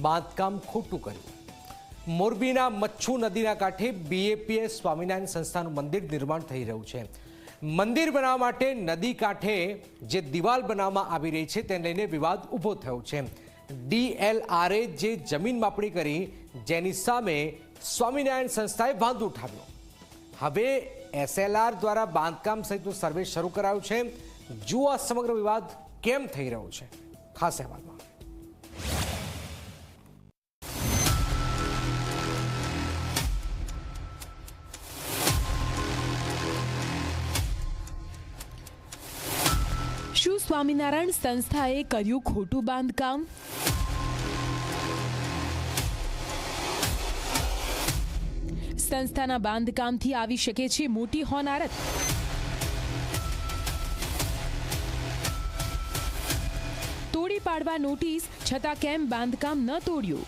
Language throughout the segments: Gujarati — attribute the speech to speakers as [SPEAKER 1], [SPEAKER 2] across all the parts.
[SPEAKER 1] બાંધકામ ખોટું કર્યું. મોરબીના મચ્છુ નદીના કાંઠે બીએપીએસ સ્વામિનારાયણ સંસ્થાનું મંદિર નિર્માણ થઈ રહ્યું છે. મંદિર બનાવવા માટે નદી કાંઠે જે દિવાલ બનાવવામાં આવી રહી છે, તેને લઈને વિવાદ ઊભો થયો છે. ડીએલઆરએ જે જમીન માપણી કરી, જેની સામે સ્વામિનારાયણ સંસ્થાએ વાંધો ઉઠાવ્યો. હવે એસએલઆર દ્વારા બાંધકામ સહિતનું સર્વે શરૂ કરાયું છે. જુઓ આ સમગ્ર વિવાદ કેમ થઈ રહ્યો છે. ખાસ અહેવાલમાં.
[SPEAKER 2] સ્વામિનારાયણ સંસ્થાએ કર્યું ખોટું બાંધકામ? સંસ્થાના બાંધકામથી આવી શકે છે મોટી હોનારત. તોડી પાડવા નોટિસ, છતાં કેમ બાંધકામ ન તોડ્યું?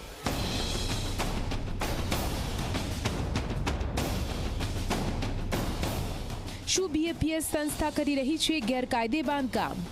[SPEAKER 2] શું બીએપીએસ સંસ્થા કરી રહી છે ગેરકાયદે બાંધકામ?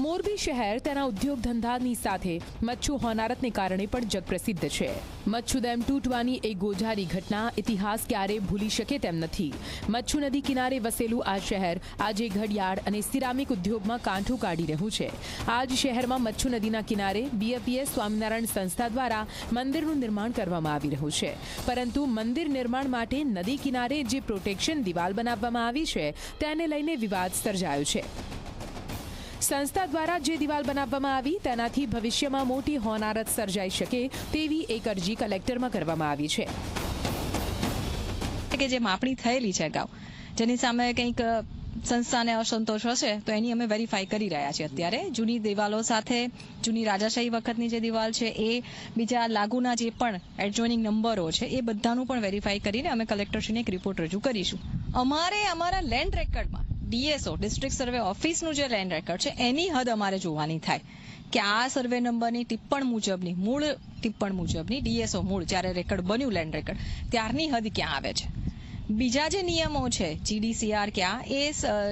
[SPEAKER 2] મોરબી શહેર તેના ઉદ્યોગ ધંધાની સાથે મચ્છુ હોનારતને કારણે પણ જગપ્રસિદ્ધ છે. મચ્છુ ડેમ તૂટવાની એક ગોઝારી ઘટના ઇતિહાસ ક્યારે ભૂલી શકે તેમ નથી. મચ્છુ નદી કિનારે વસેલું આ શહેર આજે ઘડિયાળ અને સિરામિક ઉદ્યોગમાં કાંઠું કાઢી રહ્યું છે. આજ શહેરમાં મચ્છુ નદીના કિનારે બીએપીએસ સ્વામિનારાયણ સંસ્થા દ્વારા મંદિરનું નિર્માણ કરવામાં આવી રહ્યું છે. પરંતુ મંદિર નિર્માણ માટે નદી કિનારે જે પ્રોટેક્શન દિવાલ બનાવવામાં આવી છે, તેને લઈને વિવાદ સર્જાયો છે. સંસ્થા દ્વારા જે દિવાલ બનાવવામાં આવી, તેનાથી ભવિષ્યમાં મોટી હોનારત સર્જાઈ શકે તેવી એક અરજી કલેક્ટરમાં કરવામાં આવી છે.
[SPEAKER 3] કે જે માપણી થયેલી છે અગાઉ, જેની સામે કંઈક સંસ્થાને અસંતોષ હશે, તો એની અમે વેરીફાઈ કરી રહ્યા છીએ અત્યારે. જૂની દિવાલો સાથે, જૂની રાજાશાહી વખતની જે દિવાલ છે, એ બીજા લાગુના જે પણ એડજોઇનિંગ નંબરો છે, એ બધાનું પણ વેરીફાઈ કરીને અમે કલેક્ટરશ્રીને એક રિપોર્ટ રજૂ કરીશું. અમારે અમારા લેન્ડ રેકર્ડમાં ડીએસઓ ડિસ્ટ્રિક્ટ સર્વે ઓફિસનું જે લેન્ડ રેકર્ડ છે, એની હદ અમારે જોવાની થાય કે આ સર્વે નંબરની ટિપ્પણ મુજબની, મૂળ ટિપ્પણ મુજબની ડીએસઓ મૂળ જ્યારે રેકર્ડ બન્યું લેન્ડ રેકર્ડ ત્યારની હદ ક્યાં આવે છે? બીજા જે નિયમો છે જીડીસીઆર ક્યાં એ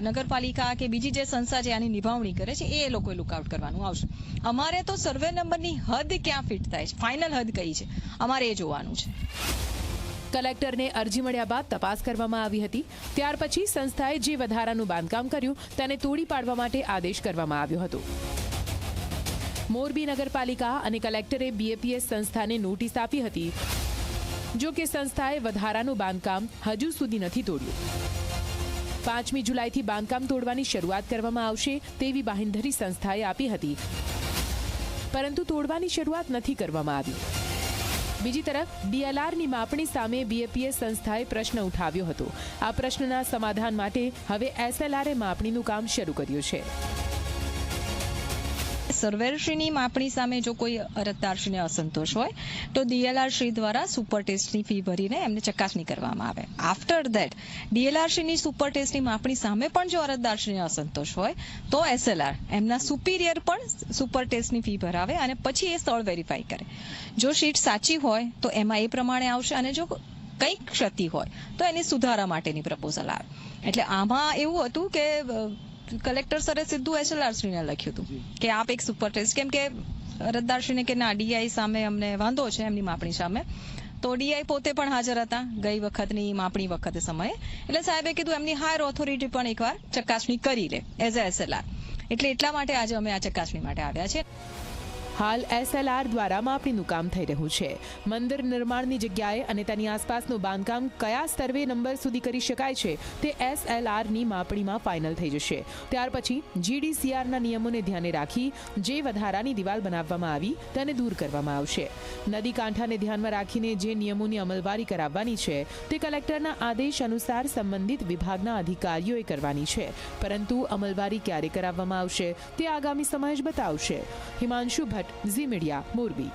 [SPEAKER 3] નગરપાલિકા કે બીજી જે સંસ્થા છે, આની નિભાવણી કરે છે, એ લોકોએ લુકઆઉટ કરવાનું આવશે. અમારે તો સર્વે નંબરની હદ ક્યાં ફિટ થાય છે? ફાઇનલ હદ કઈ છે? અમારે એ જોવાનું છે.
[SPEAKER 2] કલેક્ટરને અરજી મળ્યા બાદ તપાસ કરવામાં આવી હતી. ત્યાર પછી સંસ્થાએ જે વધારાનું બાંધકામ કર્યું, તેને તોડી પાડવા માટે આદેશ કરવામાં આવ્યો હતો. મોરબી નગરપાલિકા અને કલેક્ટરે બીએપીએસ સંસ્થાને નોટિસ આપી હતી જો કે સંસ્થાએ વધારાનું બાંધકામ હજુ સુધી નથી તોડ્યું. પાંચમી જુલાઈથી બાંધકામ તોડવાની શરૂઆત કરવામાં આવશે તેવી બાંહેધરી સંસ્થાએ આપી હતી. પરંતુ તોડવાની શરૂઆત નથી કરવામાં આવી. બીજી તરફ, ડીએલઆરની માપણી સામે બીએપીએસ સંસ્થાએ પ્રશ્ન ઉઠાવ્યો હતો. આ પ્રશ્નના સમાધાન માટે હવે એસએલઆરએ માપણીનું કામ શરૂ કર્યું છે.
[SPEAKER 3] સર્વેશ્રીની માપણી સામે જો કોઈ અરજદારશ્રીને અસંતોષ હોય, તો ડીએલઆર શ્રી દ્વારા સુપર ટેસ્ટની ફી ભરીને એમને ચકાસણી કરવામાં આવે. આફ્ટર ધેટ ડીએલઆર શ્રીની સુપર ટેસ્ટની માપણી સામે પણ જો અરજદારશ્રીને અસંતોષ હોય, તો એસએલઆર, એમના સુપિરિયર પણ સુપર ટેસ્ટની ફી ભરાવે અને પછી એ સ્થળ વેરીફાઈ કરે. જો શીટ સાચી હોય, તો એમાં એ પ્રમાણે આવશે અને જો કંઈક ક્ષતિ હોય, તો એની સુધારા માટેની પ્રપોઝલ આવે. એટલે આમાં એવું હતું કે કલેક્ટર સરે સીધું એસએલઆર શ્રીને લખ્યું હતું કે આપ એક સુપર ટેસ્ટ કેમ કે અરજદારશ્રીને કે ના ડીઆઈ સામે અમને વાંધો છે એમની માપણી સામે. તો ડીઆઈ પોતે પણ હાજર હતા ગઈ વખતની માપણી વખતે સમયે. એટલે સાહેબે કીધું એમની હાયર ઓથોરિટી પણ એકવાર ચકાસણી કરી લે એઝ અ એસએલઆર એટલે એટલા માટે આજે અમે આ ચકાસણી માટે આવ્યા છે
[SPEAKER 2] હાલ એસએલઆર દ્વારા માપણીનું કામ થઈ રહ્યું છે. મંદિર નિર્માણની જગ્યાએ અને તેની આસપાસનું બાંધકામ કયા સર્વે નંબર સુધી કરી શકાય છે તે એસએલઆરની માપણીમાં ફાઇનલ થઈ જશે. ત્યાર પછી જીડીસીઆરના નિયમોને ધ્યાને રાખી જે વધારાની દિવાલ બનાવવામાં આવી તેને દૂર કરવામાં આવશે. નદી કાંઠાને ધ્યાનમાં રાખીને જે નિયમોની અમલવારી કરાવવાની છે તે કલેક્ટરના આદેશ અનુસાર સંબંધિત વિભાગના અધિકારીઓએ કરવાની છે. પરંતુ અમલવારી ક્યારે કરાવવામાં આવશે તે આગામી સમય જ બતાવશે. હિમાંશુ ભટ્ટ ઝી મીડિયા મોરબી.